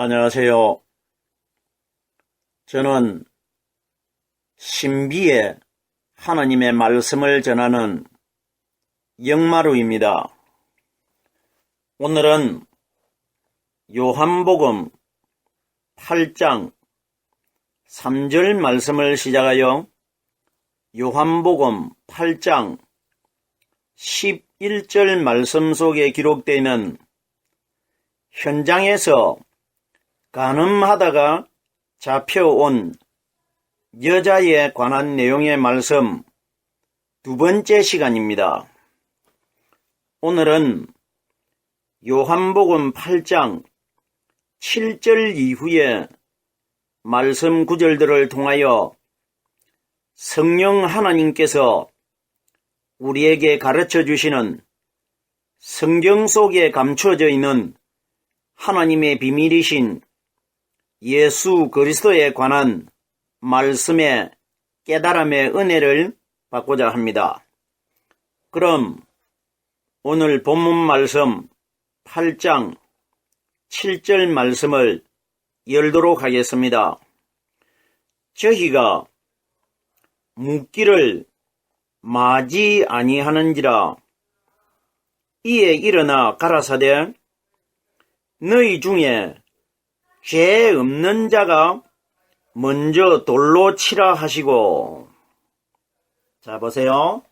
안녕하세요. 저는 신비의 하나님의 말씀을 전하는 영마루입니다. 오늘은 요한복음 8장 3절 말씀을 시작하여 요한복음 8장 11절 말씀 속에 기록되어 있는 현장에서 가늠하다가 잡혀온 여자에 관한 내용의 말씀 두 번째 시간입니다. 오늘은 요한복음 8장 7절 이후에 말씀 구절들을 통하여 성령 하나님께서 우리에게 가르쳐 주시는 성경 속에 감추어져 있는 하나님의 비밀이신 예수 그리스도에 관한 말씀의 깨달음의 은혜를 받고자 합니다. 그럼 오늘 본문 말씀 8장 7절 말씀을 열도록 하겠습니다. 저희가 묻기를 마지 아니하는지라 이에 일어나 가라사대 너희 중에 죄 없는 자가 먼저 돌로 치라 하시고 자 보세요.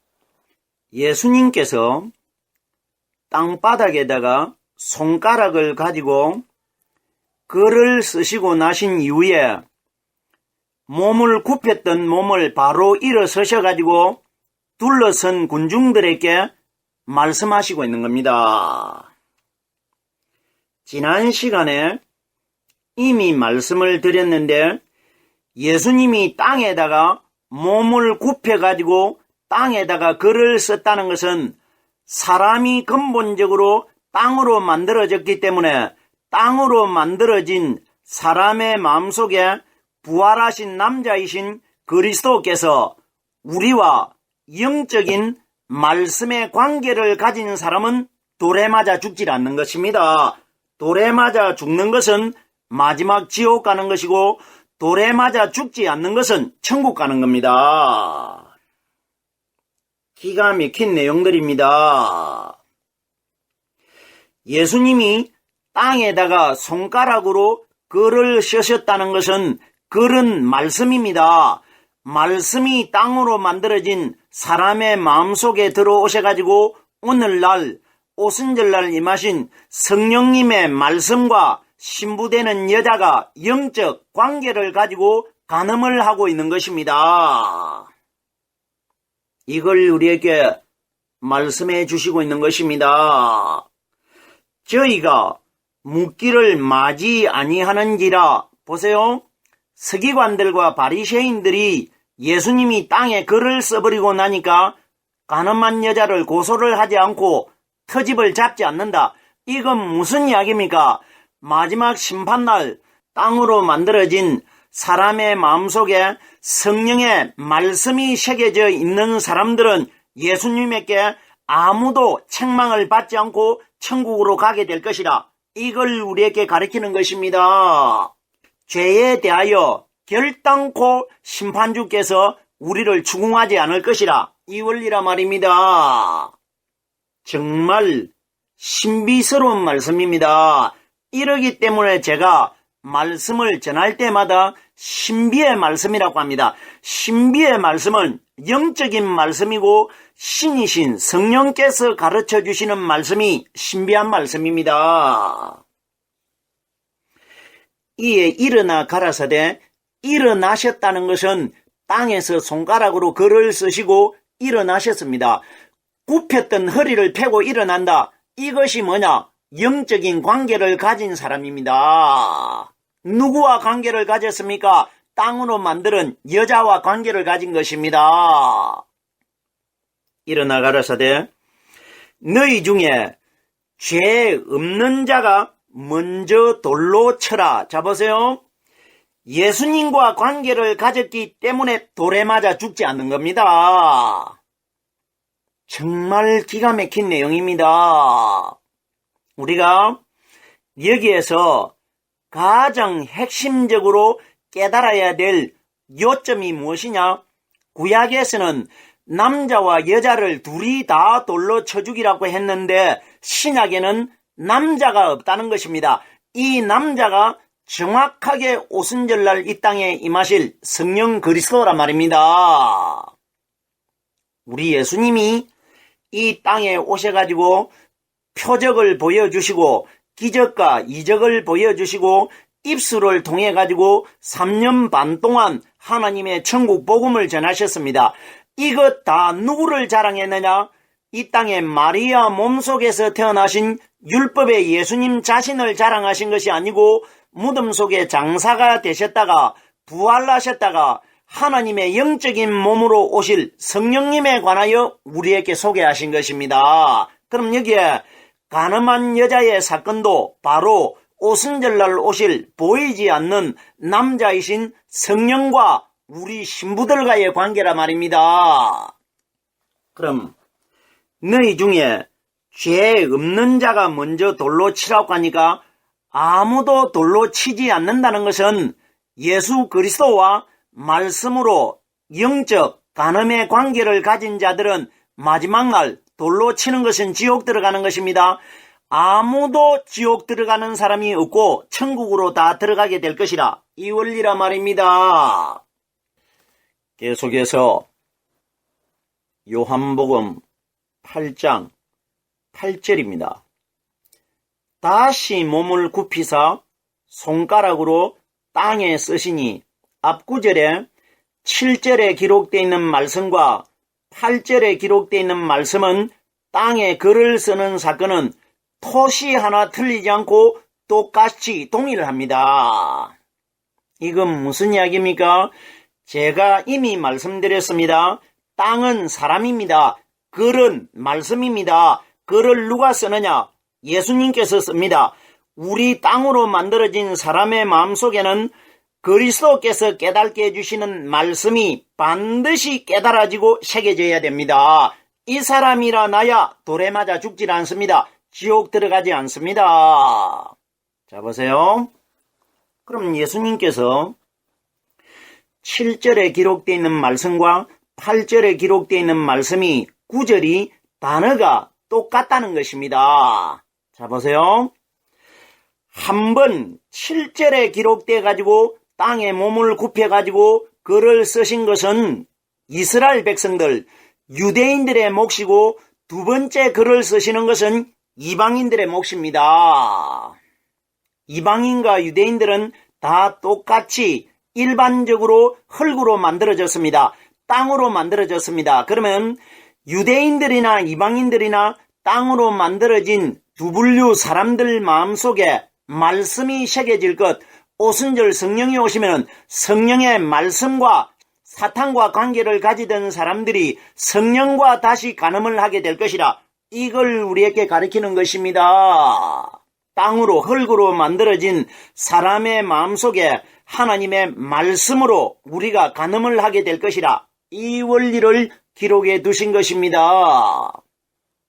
예수님께서 땅바닥에다가 손가락을 가지고 글을 쓰시고 나신 이후에 몸을 굽혔던 몸을 바로 일어서셔 가지고 둘러선 군중들에게 말씀하시고 있는 겁니다. 지난 시간에 이미 말씀을 드렸는데 예수님이 땅에다가 몸을 굽혀가지고 땅에다가 글을 썼다는 것은 사람이 근본적으로 땅으로 만들어졌기 때문에 땅으로 만들어진 사람의 마음속에 부활하신 남자이신 그리스도께서 우리와 영적인 말씀의 관계를 가진 사람은 돌에 맞아 죽질 않는 것입니다. 돌에 맞아 죽는 것은 마지막 지옥 가는 것이고 돌에 맞아 죽지 않는 것은 천국 가는 겁니다. 기가 막힌 내용들입니다. 예수님이 땅에다가 손가락으로 글을 쓰셨다는 것은 글은 말씀입니다. 말씀이 땅으로 만들어진 사람의 마음속에 들어오셔가지고 오늘날 오순절날 임하신 성령님의 말씀과 신부되는 여자가 영적 관계를 가지고 간음을 하고 있는 것입니다. 이걸 우리에게 말씀해 주시고 있는 것입니다. 저희가 묻기를 맞이 아니하는지라 보세요. 서기관들과 바리새인들이 예수님이 땅에 글을 써버리고 나니까 가늠한 여자를 고소를 하지 않고 터집을 잡지 않는다. 이건 무슨 이야기입니까? 마지막 심판날 땅으로 만들어진 사람의 마음속에 성령의 말씀이 새겨져 있는 사람들은 예수님에게 아무도 책망을 받지 않고 천국으로 가게 될 것이라 이걸 우리에게 가르치는 것입니다. 죄에 대하여 결단코 심판주께서 우리를 추궁하지 않을 것이라 이 원리라 말입니다. 정말 신비스러운 말씀입니다. 이러기 때문에 제가 말씀을 전할 때마다 신비의 말씀이라고 합니다. 신비의 말씀은 영적인 말씀이고 신이신 성령께서 가르쳐 주시는 말씀이 신비한 말씀입니다. 이에 일어나 가라사대 일어나셨다는 것은 땅에서 손가락으로 글을 쓰시고 일어나셨습니다. 굽혔던 허리를 펴고 일어난다. 이것이 뭐냐? 영적인 관계를 가진 사람입니다. 누구와 관계를 가졌습니까? 땅으로 만드는 여자와 관계를 가진 것입니다. 일어나 가라사대 너희 중에 죄 없는 자가 먼저 돌로 쳐라. 자 보세요. 예수님과 관계를 가졌기 때문에 돌에 맞아 죽지 않는 겁니다. 정말 기가 막힌 내용입니다. 우리가 여기에서 가장 핵심적으로 깨달아야 될 요점이 무엇이냐? 구약에서는 남자와 여자를 둘이 다 돌로 쳐 죽이라고 했는데 신약에는 남자가 없다는 것입니다. 이 남자가 정확하게 오순절날 이 땅에 임하실 성령 그리스도란 말입니다. 우리 예수님이 이 땅에 오셔가지고 표적을 보여주시고 기적과 이적을 보여주시고 입술을 통해 가지고 3년 반 동안 하나님의 천국 복음을 전하셨습니다. 이것 다 누구를 자랑했느냐? 이 땅에 마리아 몸속에서 태어나신 율법의 예수님 자신을 자랑하신 것이 아니고 무덤 속에 장사가 되셨다가 부활하셨다가 하나님의 영적인 몸으로 오실 성령님에 관하여 우리에게 소개하신 것입니다. 그럼 여기에 가늠한 여자의 사건도 바로 오순절날 오실 보이지 않는 남자이신 성령과 우리 신부들과의 관계라 말입니다. 그럼 너희 중에 죄 없는 자가 먼저 돌로 치라고 하니까 아무도 돌로 치지 않는다는 것은 예수 그리스도와 말씀으로 영적 간음의 관계를 가진 자들은 마지막 날 돌로 치는 것은 지옥 들어가는 것입니다. 아무도 지옥 들어가는 사람이 없고 천국으로 다 들어가게 될 것이라 이 원리라 말입니다. 계속해서 요한복음 8장 8절입니다. 다시 몸을 굽히사 손가락으로 땅에 쓰시니 앞구절에 7절에 기록되어 있는 말씀과 8절에 기록되어 있는 말씀은 땅에 글을 쓰는 사건은 토시 하나 틀리지 않고 똑같이 동일합니다. 이건 무슨 이야기입니까? 제가 이미 말씀드렸습니다. 땅은 사람입니다. 글은 말씀입니다. 글을 누가 쓰느냐? 예수님께서 씁니다. 우리 땅으로 만들어진 사람의 마음속에는 그리스도께서 깨닫게 해주시는 말씀이 반드시 깨달아지고 새겨져야 됩니다. 이 사람이라 나야 돌에 맞아 죽질 않습니다. 지옥 들어가지 않습니다. 자, 보세요. 그럼 예수님께서 7절에 기록되어 있는 말씀과 8절에 기록되어 있는 말씀이 9절이 단어가 똑같다는 것입니다. 자, 보세요. 한 번 7절에 기록되어 가지고 땅에 몸을 굽혀 가지고 글을 쓰신 것은 이스라엘 백성들, 유대인들의 몫이고 두 번째 글을 쓰시는 것은 이방인들의 몫입니다. 이방인과 유대인들은 다 똑같이 일반적으로 흙으로 만들어졌습니다. 땅으로 만들어졌습니다. 그러면 유대인들이나 이방인들이나 땅으로 만들어진 두 분류 사람들 마음속에 말씀이 새겨질 것, 오순절 성령이 오시면 성령의 말씀과 사탄과 관계를 가지던 사람들이 성령과 다시 간음을 하게 될 것이라 이걸 우리에게 가리키는 것입니다. 땅으로 흙으로 만들어진 사람의 마음속에 하나님의 말씀으로 우리가 간음을 하게 될 것이라 이 원리를 기록해 두신 것입니다.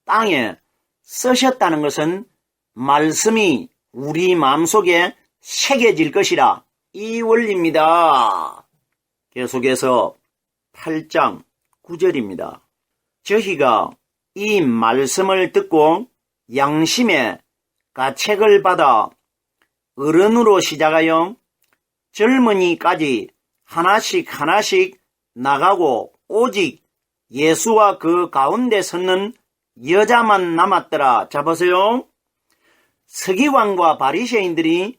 땅에 쓰셨다는 것은 말씀이 우리 마음속에 새겨질 것이라 이 원리입니다. 계속해서 8장 9절입니다. 저희가 이 말씀을 듣고 양심의 가책을 받아 어른으로 시작하여 젊은이까지 하나씩 하나씩 나가고 오직 예수와 그 가운데 섰는 여자만 남았더라. 잡으세요. 서기관과 바리새인들이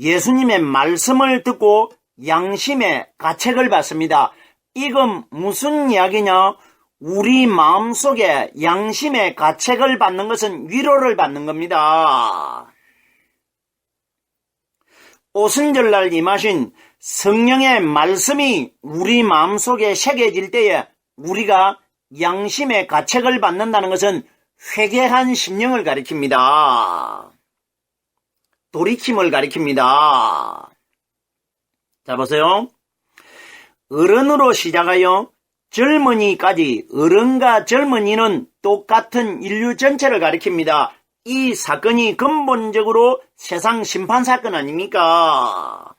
예수님의 말씀을 듣고 양심의 가책을 받습니다. 이건 무슨 이야기냐? 우리 마음속에 양심의 가책을 받는 것은 위로를 받는 겁니다. 오순절날 임하신 성령의 말씀이 우리 마음속에 새겨질 때에 우리가 양심의 가책을 받는다는 것은 회개한 심령을 가리킵니다. 돌이킴을 가리킵니다. 자, 보세요. 어른으로 시작하여 젊은이까지 어른과 젊은이는 똑같은 인류 전체를 가리킵니다. 이 사건이 근본적으로 세상 심판 사건 아닙니까?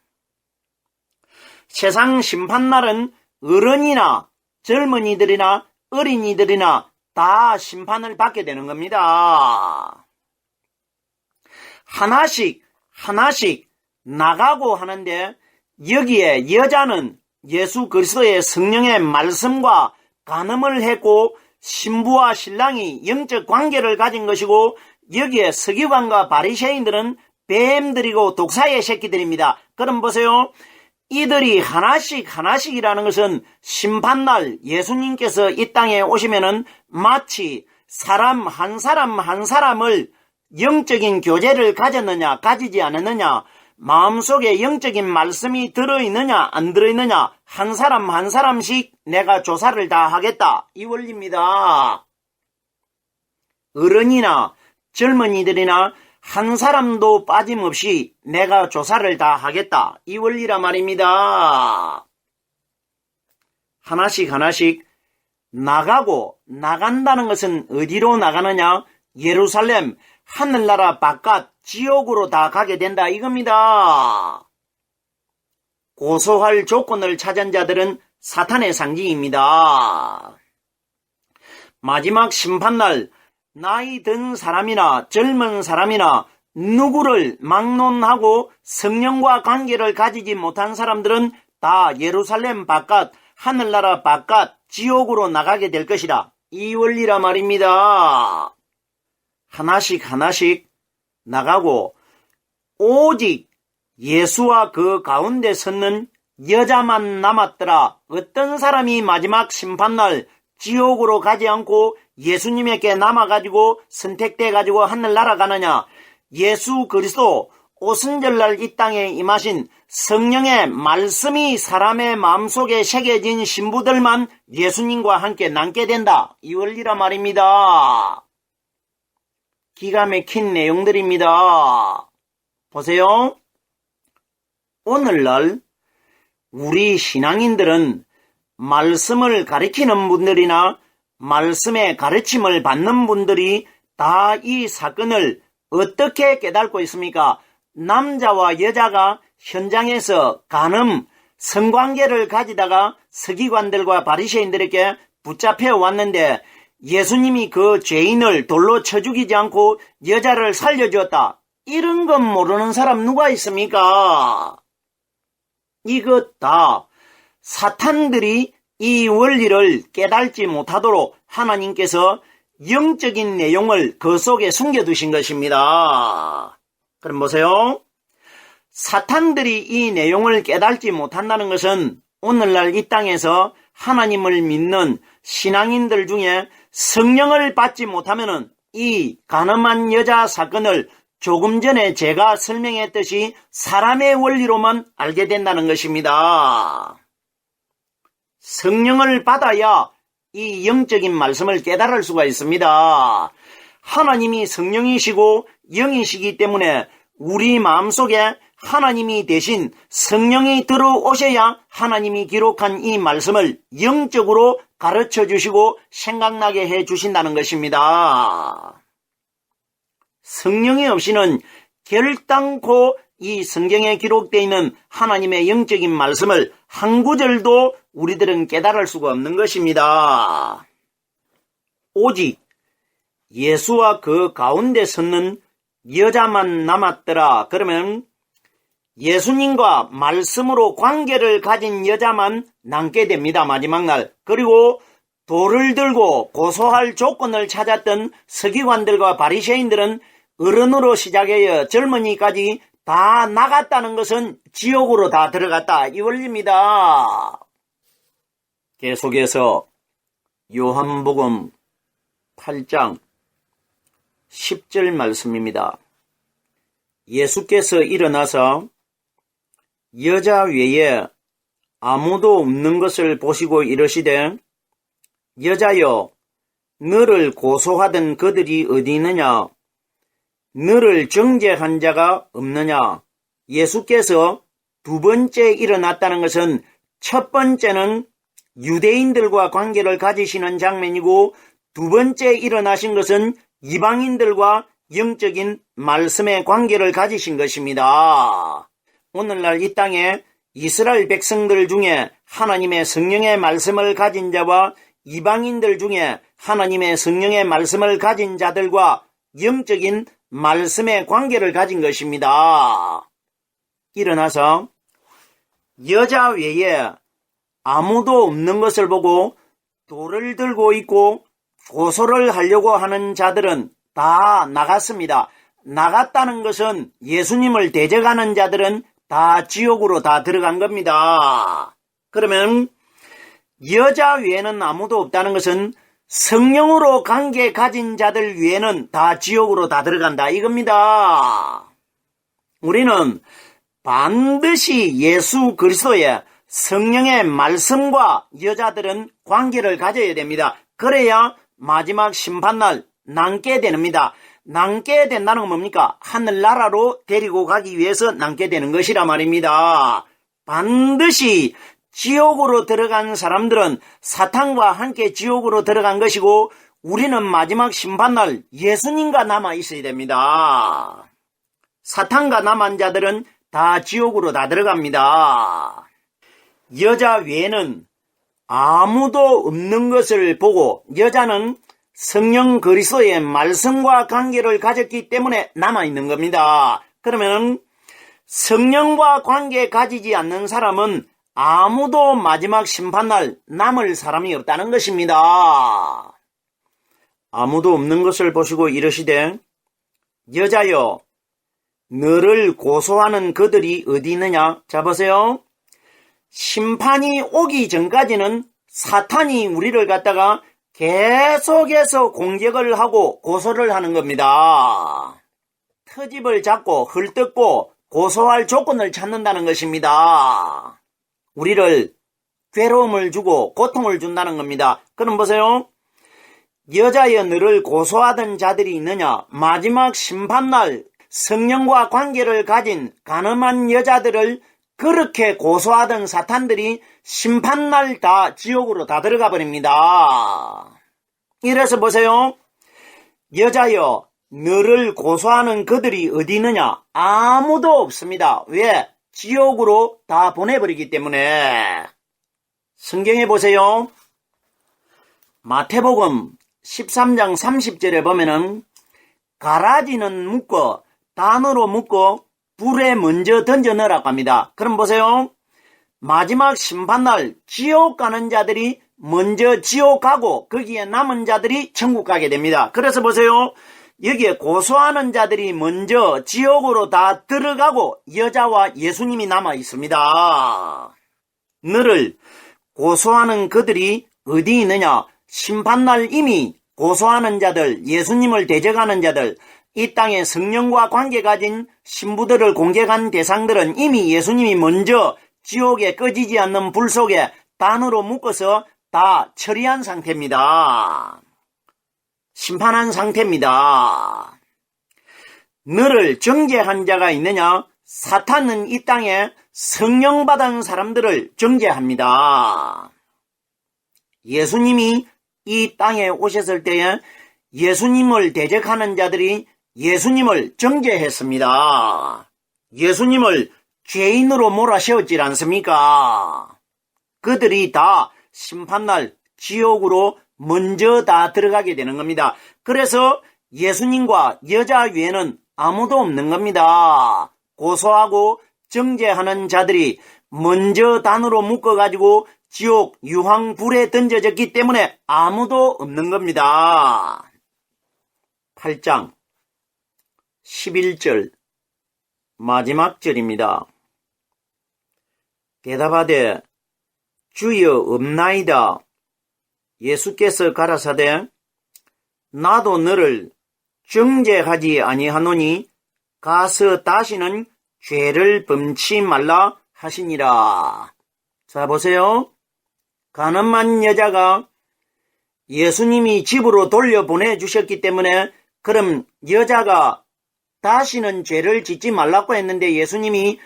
세상 심판날은 어른이나 젊은이들이나 어린이들이나 다 심판을 받게 되는 겁니다. 하나씩 하나씩 나가고 하는데 여기에 여자는 예수 그리스도의 성령의 말씀과 간음을 했고 신부와 신랑이 영적 관계를 가진 것이고 여기에 서기관과 바리새인들은 뱀들이고 독사의 새끼들입니다. 그럼 보세요. 이들이 하나씩 하나씩이라는 것은 심판날 예수님께서 이 땅에 오시면은 마치 사람 한 사람 한 사람을 영적인 교제를 가졌느냐 가지지 않았느냐 마음속에 영적인 말씀이 들어있느냐 안 들어있느냐 한 사람 한 사람씩 내가 조사를 다 하겠다 이 원리입니다. 어른이나 젊은이들이나 한 사람도 빠짐없이 내가 조사를 다 하겠다. 이 원리라 말입니다. 하나씩 하나씩 나가고 나간다는 것은 어디로 나가느냐? 예루살렘 하늘나라 바깥 지옥으로 다 가게 된다 이겁니다. 고소할 조건을 찾은 자들은 사탄의 상징입니다. 마지막 심판날 나이 든 사람이나 젊은 사람이나 누구를 막론하고 성령과 관계를 가지지 못한 사람들은 다 예루살렘 바깥, 하늘나라 바깥, 지옥으로 나가게 될 것이라. 이 원리라 말입니다. 하나씩 하나씩 나가고, 오직 예수와 그 가운데 섰는 여자만 남았더라. 어떤 사람이 마지막 심판날 지옥으로 가지 않고 예수님에게 남아가지고 선택돼가지고 하늘 날아가느냐? 예수 그리스도 오순절날 이 땅에 임하신 성령의 말씀이 사람의 마음속에 새겨진 신부들만 예수님과 함께 남게 된다. 이 원리라 말입니다. 기가 막힌 내용들입니다. 보세요. 오늘날 우리 신앙인들은 말씀을 가리키는 분들이나 말씀의 가르침을 받는 분들이 다 이 사건을 어떻게 깨닫고 있습니까? 남자와 여자가 현장에서 간음, 성관계를 가지다가 서기관들과 바리새인들에게 붙잡혀 왔는데 예수님이 그 죄인을 돌로 쳐 죽이지 않고 여자를 살려주었다. 이런 건 모르는 사람 누가 있습니까? 이것 다 사탄들이 이 원리를 깨달지 못하도록 하나님께서 영적인 내용을 그 속에 숨겨두신 것입니다. 그럼 보세요. 사탄들이 이 내용을 깨달지 못한다는 것은 오늘날 이 땅에서 하나님을 믿는 신앙인들 중에 성령을 받지 못하면은 이 가늠한 여자 사건을 조금 전에 제가 설명했듯이 사람의 원리로만 알게 된다는 것입니다. 성령을 받아야 이 영적인 말씀을 깨달을 수가 있습니다. 하나님이 성령이시고 영이시기 때문에 우리 마음속에 하나님이 대신 성령이 들어오셔야 하나님이 기록한 이 말씀을 영적으로 가르쳐 주시고 생각나게 해 주신다는 것입니다. 성령이 없이는 결단코 이 성경에 기록되어 있는 하나님의 영적인 말씀을 한 구절도 우리들은 깨달을 수가 없는 것입니다. 오직 예수와 그 가운데 섰는 여자만 남았더라. 그러면 예수님과 말씀으로 관계를 가진 여자만 남게 됩니다. 마지막 날. 그리고 돌을 들고 고소할 조건을 찾았던 서기관들과 바리새인들은 어른으로 시작하여 젊은이까지 다 나갔다는 것은 지옥으로 다 들어갔다. 이 원리입니다. 계속해서 요한복음 8장 10절 말씀입니다. 예수께서 일어나서 여자 외에 아무도 없는 것을 보시고 이러시되 여자여 너를 고소하던 그들이 어디 있느냐 너를 정죄한 자가 없느냐 예수께서 두 번째 일어났다는 것은 첫 번째는 유대인들과 관계를 가지시는 장면이고 두 번째 일어나신 것은 이방인들과 영적인 말씀의 관계를 가지신 것입니다. 오늘날 이 땅에 이스라엘 백성들 중에 하나님의 성령의 말씀을 가진 자와 이방인들 중에 하나님의 성령의 말씀을 가진 자들과 영적인 말씀의 관계를 가진 것입니다. 일어나서 여자 외에 아무도 없는 것을 보고 돌을 들고 있고 고소를 하려고 하는 자들은 다 나갔습니다. 나갔다는 것은 예수님을 대적하는 자들은 다 지옥으로 다 들어간 겁니다. 그러면 여자 외에는 아무도 없다는 것은 성령으로 관계 가진 자들 외에는 다 지옥으로 다 들어간다 이겁니다. 우리는 반드시 예수 그리스도의 성령의 말씀과 여자들은 관계를 가져야 됩니다. 그래야 마지막 심판날 남게 됩니다. 남게 된다는 건 뭡니까? 하늘나라로 데리고 가기 위해서 남게 되는 것이라 말입니다. 반드시 지옥으로 들어간 사람들은 사탄과 함께 지옥으로 들어간 것이고 우리는 마지막 심판날 예수님과 남아 있어야 됩니다. 사탄과 남은 자들은 다 지옥으로 다 들어갑니다. 여자 외에는 아무도 없는 것을 보고 여자는 성령 그리스도의 말씀과 관계를 가졌기 때문에 남아 있는 겁니다. 그러면 성령과 관계 가지지 않는 사람은 아무도 마지막 심판날 남을 사람이 없다는 것입니다. 아무도 없는 것을 보시고 이러시되 여자여 너를 고소하는 그들이 어디 있느냐? 자 보세요. 심판이 오기 전까지는 사탄이 우리를 갖다가 계속해서 공격을 하고 고소를 하는 겁니다. 터집을 잡고 헐뜯고 고소할 조건을 찾는다는 것입니다. 우리를 괴로움을 주고 고통을 준다는 겁니다. 그럼 보세요. 여자여 너를 고소하던 자들이 있느냐? 마지막 심판날 성령과 관계를 가진 가늠한 여자들을 그렇게 고소하던 사탄들이 심판날 다 지옥으로 다 들어가 버립니다. 이래서 보세요. 여자여, 너를 고소하는 그들이 어디 있느냐? 아무도 없습니다. 왜? 지옥으로 다 보내버리기 때문에. 성경에 보세요. 마태복음 13장 30절에 보면은 가라지는 묶어 단으로 묶고 불에 먼저 던져 넣으라고 합니다. 그럼 보세요. 마지막 심판날 지옥 가는 자들이 먼저 지옥 가고 거기에 남은 자들이 천국 가게 됩니다. 그래서 보세요. 여기에 고소하는 자들이 먼저 지옥으로 다 들어가고 여자와 예수님이 남아 있습니다. 너를 고소하는 그들이 어디 있느냐? 심판날 이미 고소하는 자들, 예수님을 대적하는 자들, 이 땅에 성령과 관계 가진 신부들을 공격한 대상들은 이미 예수님이 먼저 지옥에 꺼지지 않는 불 속에 단으로 묶어서 다 처리한 상태입니다. 심판한 상태입니다. 너를 정죄한 자가 있느냐? 사탄은 이 땅에 성령 받은 사람들을 정죄합니다. 예수님이 이 땅에 오셨을 때에 예수님을 대적하는 자들이 예수님을 정죄했습니다. 예수님을 죄인으로 몰아세웠지 않습니까? 그들이 다 심판날 지옥으로 먼저 다 들어가게 되는 겁니다. 그래서 예수님과 여자 외에는 아무도 없는 겁니다. 고소하고 정죄하는 자들이 먼저 단으로 묶어가지고 지옥 유황불에 던져졌기 때문에 아무도 없는 겁니다. 8장 11절 마지막 절입니다. 대답하되 주여 없나이다. 예수께서 가라사대 나도 너를 정죄하지 아니하노니 가서 다시는 죄를 범치 말라 하시니라. 자 보세요. 가늠한 여자가 예수님이 집으로 돌려보내 주셨기 때문에 그럼 여자가 다시는 죄를 짓지 말라고 했는데 예수님이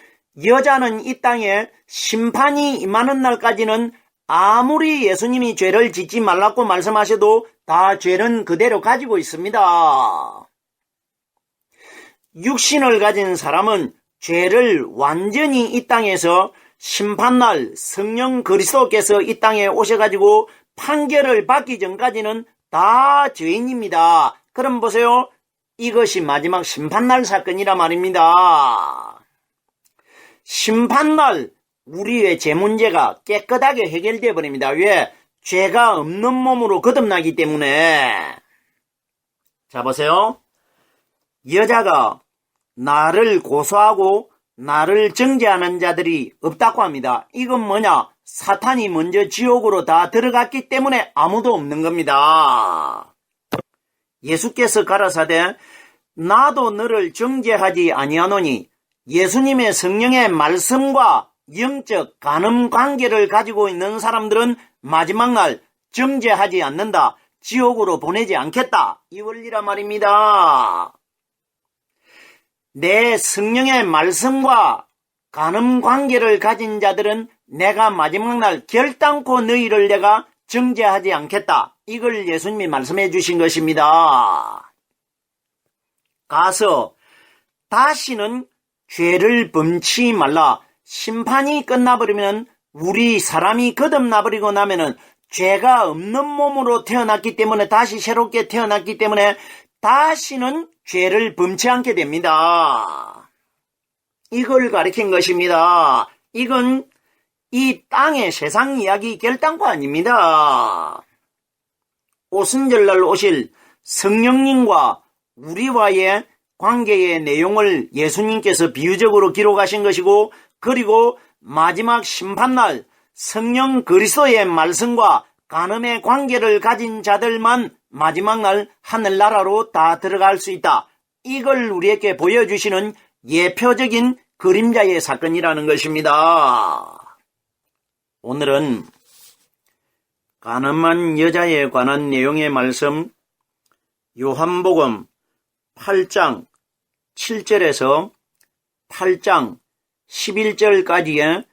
여자는 이 땅에 심판이 임하는 날까지는 아무리 예수님이 죄를 짓지 말라고 말씀하셔도 다 죄는 그대로 가지고 있습니다. 육신을 가진 사람은 죄를 완전히 이 땅에서 심판날 성령 그리스도께서 이 땅에 오셔가지고 판결을 받기 전까지는 다 죄인입니다. 그럼 보세요. 이것이 마지막 심판날 사건이라 말입니다. 심판날 우리의 죄 문제가 깨끗하게 해결되어 버립니다. 왜? 죄가 없는 몸으로 거듭나기 때문에. 자, 보세요. 여자가 나를 고소하고 나를 정죄하는 자들이 없다고 합니다. 이건 뭐냐? 사탄이 먼저 지옥으로 다 들어갔기 때문에 아무도 없는 겁니다. 예수께서 가라사대 나도 너를 정죄하지 아니하노니 예수님의 성령의 말씀과 영적 간음 관계를 가지고 있는 사람들은 마지막 날 정죄하지 않는다. 지옥으로 보내지 않겠다. 이 원리라 말입니다. 내 성령의 말씀과 간음 관계를 가진 자들은 내가 마지막 날 결단코 너희를 내가 정죄하지 않겠다. 이걸 예수님이 말씀해 주신 것입니다. 가서 다시는 죄를 범치 말라. 심판이 끝나버리면 우리 사람이 거듭나버리고 나면은 죄가 없는 몸으로 태어났기 때문에 다시 새롭게 태어났기 때문에 다시는 죄를 범치 않게 됩니다. 이걸 가리킨 것입니다. 이건 이 땅의 세상 이야기 결단코 아닙니다. 오순절날 오실 성령님과 우리와의 관계의 내용을 예수님께서 비유적으로 기록하신 것이고 그리고 마지막 심판날 성령 그리스도의 말씀과 간음의 관계를 가진 자들만 마지막 날 하늘나라로 다 들어갈 수 있다. 이걸 우리에게 보여주시는 예표적인 그림자의 사건이라는 것입니다. 오늘은 가늠한 여자에 관한 내용의 말씀 요한복음 8장 7절에서 8장 11절까지의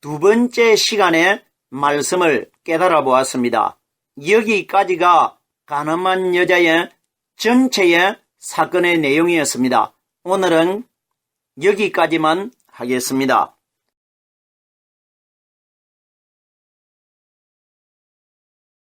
두 번째 시간의 말씀을 깨달아 보았습니다. 여기까지가 가늠한 여자의 전체의 사건의 내용이었습니다. 오늘은 여기까지만 하겠습니다.